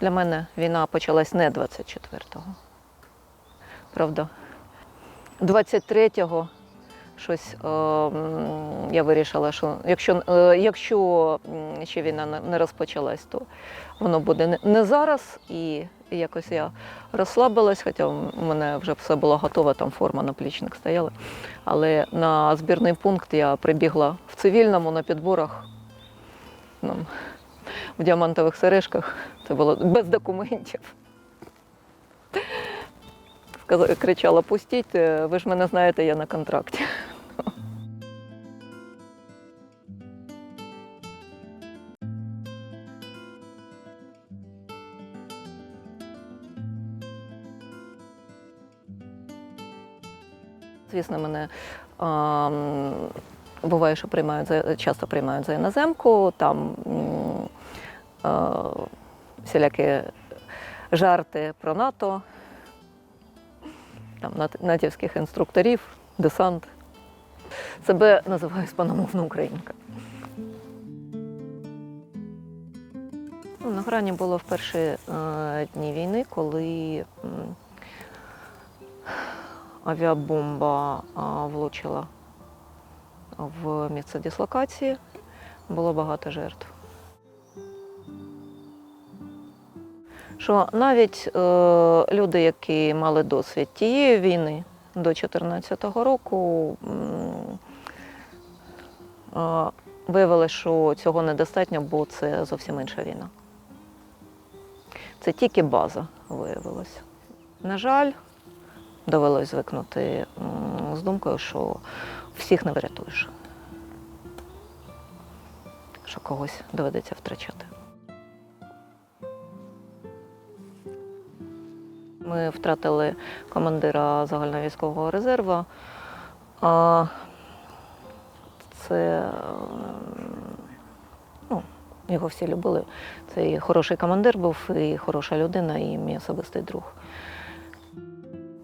Для мене війна почалась не 24-го. Правда, 23-го щось е, я вирішила, що якщо, е, якщо ще війна не- розпочалась, то воно буде не- зараз. І якось я розслабилась, хоча у мене вже все було готово, там форма наплічник стояла. Але на збірний пункт я прибігла в цивільному на підборах. Ну, в діамантових сережках. Це було без документів. Кричала, пустіть, е, ви ж мене знаєте, я на контракті. Звісно, мене а, буває, що приймають за часто приймають за іноземку, там всілякі жарти про НАТО, там натівських інструкторів, десант. Себе називаю спаномовна українка. На грані було в перші е, дні війни, коли авіабомба а, влучила в місце дислокації. Було багато жертв. Що навіть е, люди, які мали досвід тієї війни до 2014 року, е, виявили, що цього недостатньо, бо це зовсім інша війна. Це тільки база виявилася. На жаль, довелось звикнути з думкою, що всіх не врятуєш, що когось доведеться втрачати. Ми втратили командира загальновійськового резерву. Це ну, його всі любили. Це і хороший командир був, і хороша людина, і мій особистий друг.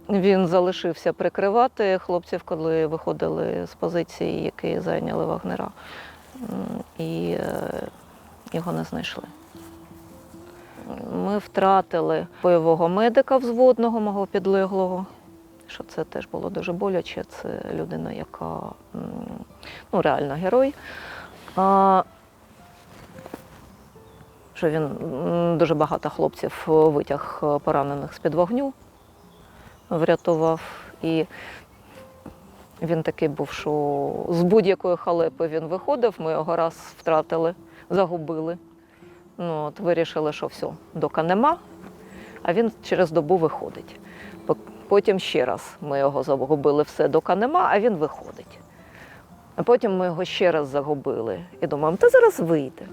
Він залишився прикривати хлопців, коли виходили з позиції, які зайняли вагнера. І е, його не знайшли. Ми втратили бойового медика взводного, мого підлеглого. Що це теж було дуже боляче. Це людина, яка ну, реально герой. А, що він дуже багато хлопців витяг е, поранених з-під вогню, врятував. І він такий був, що з будь-якої халепи він виходив, ми його раз втратили, загубили. Ну, от вирішили, що все, дока нема, а він через добу виходить. Потім ще раз ми його загубили, все, дока нема, а він виходить. А потім ми його ще раз загубили і думаємо, та зараз вийде.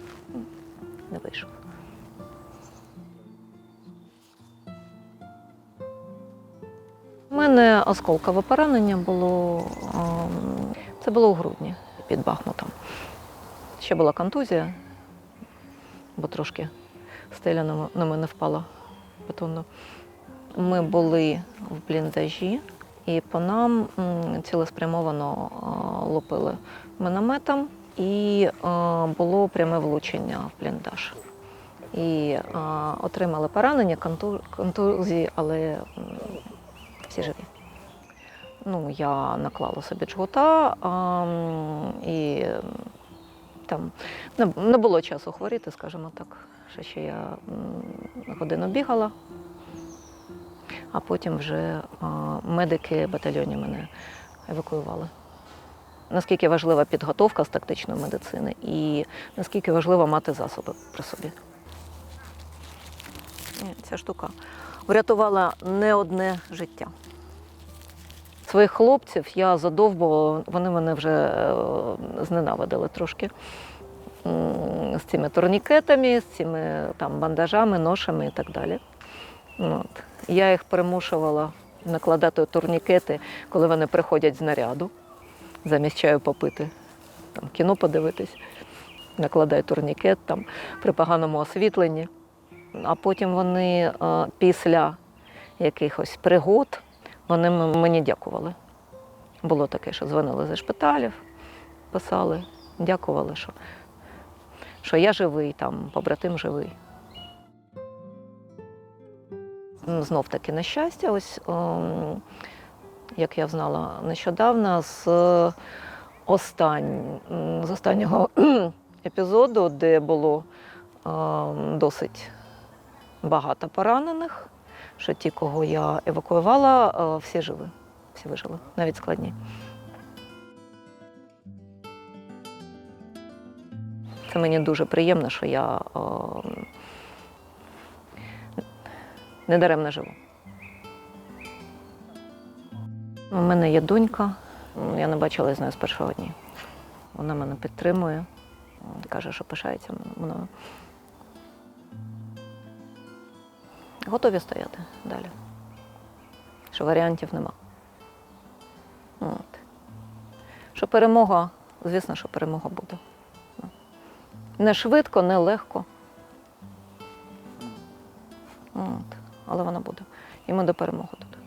Не вийшов. У мене осколкове поранення було. ем, Це було у грудні під Бахмутом. Ще була контузія, бо трошки стеля на мене впала бетонно. Ми були в бліндажі, і по нам цілеспрямовано лупили мінометом, і було пряме влучення в бліндаж. І отримали поранення, конту- контузії, але всі живі. Ну, я наклала собі джгута а, і там не, було часу хворіти, скажімо так. Ще ще я годину бігала, а потім вже медики батальйоні мене евакуювали. Наскільки важлива підготовка з тактичної медицини і наскільки важливо мати засоби при собі. Ця штука врятувала не одне життя. Своїх хлопців я задовбувала, вони мене вже е, зненавидили трошки з цими турнікетами, з цими там бандажами, ношами і так далі. От. Я їх примушувала накладати турнікети, коли вони приходять з наряду, замість чаю попити, там, кіно подивитись, накладай турнікет там, при поганому освітленні. А потім вони е, після якихось пригод вони мені дякували. Було таке, що дзвонили зі шпиталів, писали, дякували, що, що я живий, там, побратим живий. Знов таки нещастя. Ось, ем, як я знала нещодавно, з, остань, з останнього епізоду, де було ем, досить багато поранених, що ті, кого я евакуювала, е, всі живі, всі вижили, навіть складні. Це мені дуже приємно, що я ем, недаремно живу. У мене є донька, я не бачила з нею з першого дня. Вона мене підтримує, каже, що пишається мною. Готові стояти далі. Що варіантів нема. От. Що перемога, звісно, що перемога буде. Не швидко, не легко. От. Але вона буде. І ми до перемоги тут.